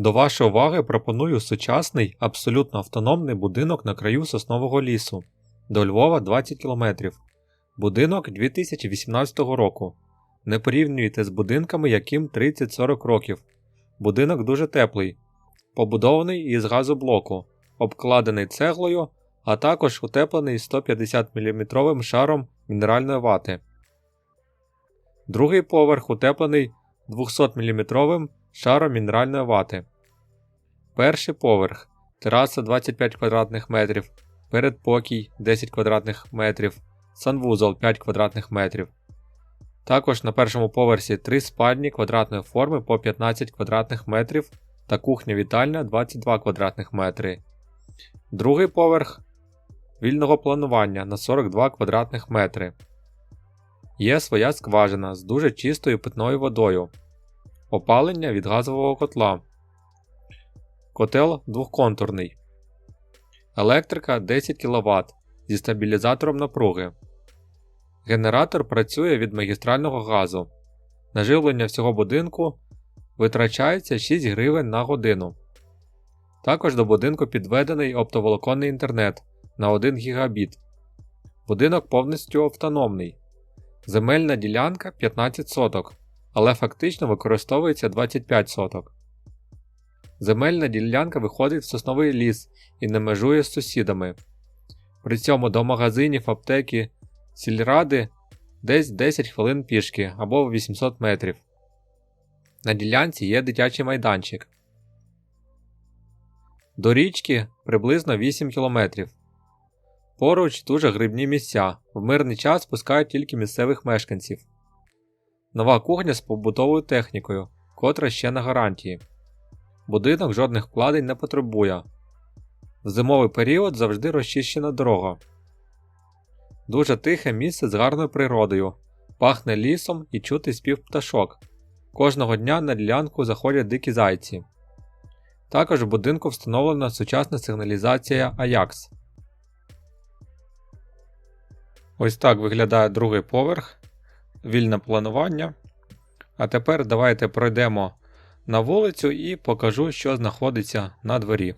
До вашої уваги пропоную сучасний, абсолютно автономний будинок на краю соснового лісу. До Львова 20 км. Будинок 2018 року. Не порівнюйте з будинками, яким 30-40 років. Будинок дуже теплий, побудований із газоблоку, обкладений цеглою, а також утеплений 150 мм шаром мінеральної вати. Другий поверх утеплений 200 мм шаром мінеральної вати. Перший поверх тераса 25 квадратних метрів, передпокій 10 квадратних метрів, санвузол 5 квадратних метрів. Також на першому поверсі 3 спальні квадратної форми по 15 квадратних метрів та кухня-вітальня 22 квадратних метри. Другий поверх вільного планування на 42 квадратних метри. Є своя скважина з дуже чистою питною водою. Опалення від газового котла. Котел двохконтурний. Електрика 10 кВт зі стабілізатором напруги. Генератор працює від магістрального газу. На живлення всього будинку витрачається 6 гривень на годину. Також до будинку підведений оптоволоконний інтернет на 1 гігабіт. Будинок повністю автономний. Земельна ділянка 15 соток, але фактично використовується 25 соток. Земельна ділянка виходить в сосновий ліс і не межує з сусідами. При цьому до магазинів, аптеки, сільради десь 10 хвилин пішки або 800 метрів. На ділянці є дитячий майданчик. До річки приблизно 8 кілометрів. Поруч дуже грибні місця. В мирний час пускають тільки місцевих мешканців. Нова кухня з побутовою технікою, котра ще на гарантії. Будинок жодних вкладень не потребує. В зимовий період завжди розчищена дорога. Дуже тихе місце з гарною природою, пахне лісом і чути спів пташок. Кожного дня на ділянку заходять дикі зайці. Також в будинку встановлена сучасна сигналізація Ajax. Ось так виглядає другий поверх, вільне планування. А тепер давайте пройдемо на вулицю і покажу, що знаходиться на дворі.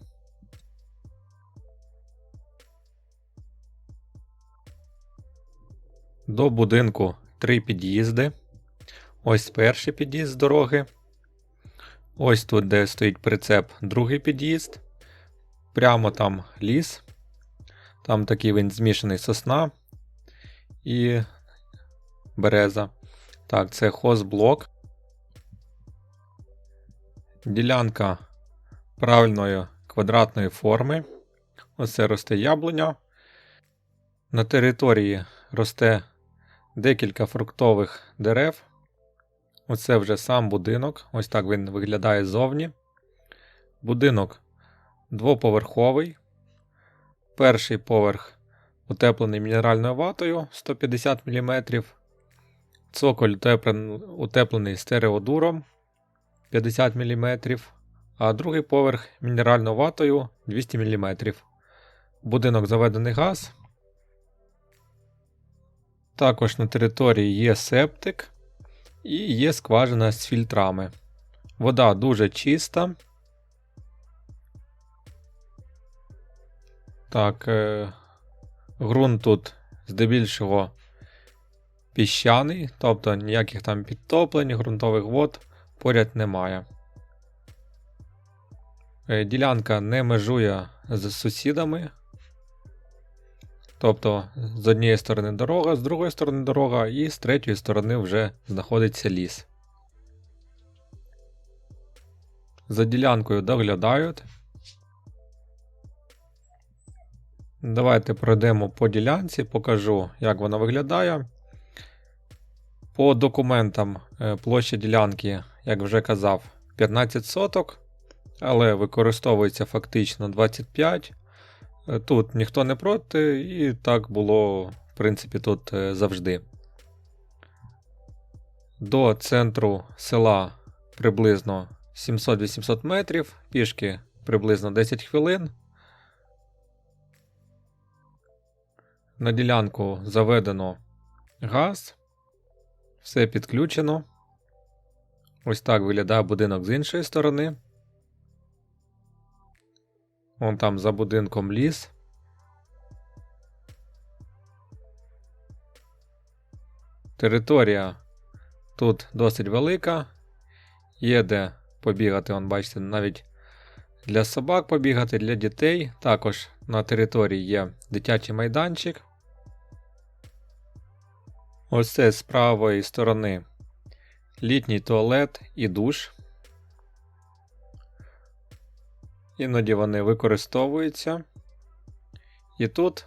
До будинку три під'їзди. Ось перший під'їзд з дороги. Ось тут, де стоїть прицеп, другий під'їзд. Прямо там ліс. Там такий він змішаний сосна і береза. Так, це хозблок. Ділянка правильної квадратної форми. Оце росте яблуня. На території росте декілька фруктових дерев. Оце вже сам будинок. Ось так він виглядає ззовні. Будинок двоповерховий. Перший поверх утеплений мінеральною ватою 150 мм. Цоколь утеплений стереодуром 50 мм, а другий поверх мінеральною ватою 200 мм. Будинок заведений газ. Також на території є септик і є скважина з фільтрами. Вода дуже чиста. Так, е, ґрунт тут здебільшого піщаний, тобто ніяких там підтоплень, ґрунтових вод поряд немає. Е, ділянка не межує з сусідами. Тобто з однієї сторони дорога, з другої сторони дорога, і з третьої сторони вже знаходиться ліс. За ділянкою доглядають. Давайте пройдемо по ділянці, покажу, як вона виглядає. По документам е, площа ділянки, як вже казав, 15 соток, але використовується фактично 25. Е, тут ніхто не проти, і так було, в принципі, тут е, завжди. До центру села приблизно 700-800 метрів, пішки приблизно 10 хвилин. На ділянку заведено газ, все підключено. Ось так виглядає будинок з іншої сторони. Вон там за будинком ліс. Територія тут досить велика. Є де побігати, вон, бачите, навіть для собак побігати, для дітей. Також на території є дитячий майданчик. Ось це з правої сторони літній туалет і душ. Іноді вони використовуються. І тут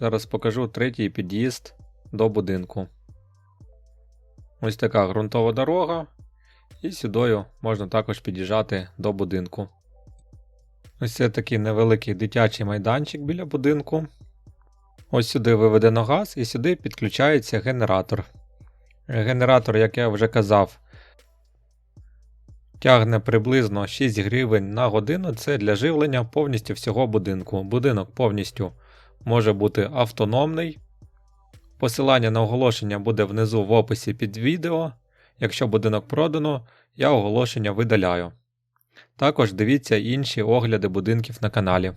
зараз покажу третій під'їзд до будинку. Ось така ґрунтова дорога, і сюдою можна також під'їжджати до будинку. Ось це такий невеликий дитячий майданчик біля будинку. Ось сюди виведено газ і сюди підключається генератор. Генератор, як я вже казав, тягне приблизно 6 гривень на годину. Це для живлення повністю всього будинку. Будинок повністю може бути автономний. Посилання на оголошення буде внизу в описі під відео. Якщо будинок продано, я оголошення видаляю. Також дивіться інші огляди будинків на каналі.